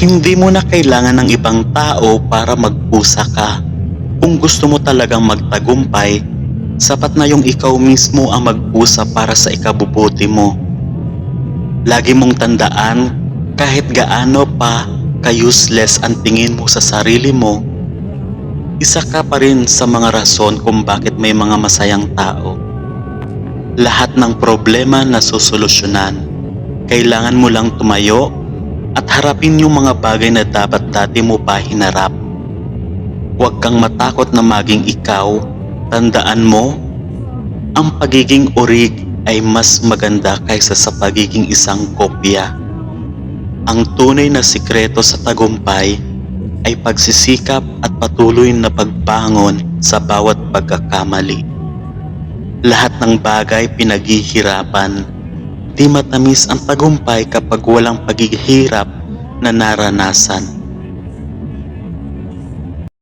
Hindi mo na kailangan ng ibang tao para magpusa ka. Kung gusto mo talagang magtagumpay, sapat na yung ikaw mismo ang magpusa para sa ikabubuti mo. Lagi mong tandaan, kahit gaano pa ka-useless ang tingin mo sa sarili mo, isa ka pa rin sa mga rason kung bakit may mga masayang tao. Lahat ng problema na susolusyonan, kailangan mo lang tumayo at harapin yung mga bagay na dapat dati mo pa hinarap. Huwag kang matakot na maging ikaw, tandaan mo, ang pagiging urig ay mas maganda kaysa sa pagiging isang kopya. Ang tunay na sikreto sa tagumpay ay pagsisikap at patuloy na pagbangon sa bawat pagkakamali. Lahat ng bagay pinaghihirapan. Di matamis ang tagumpay kapag walang paghihirap na naranasan.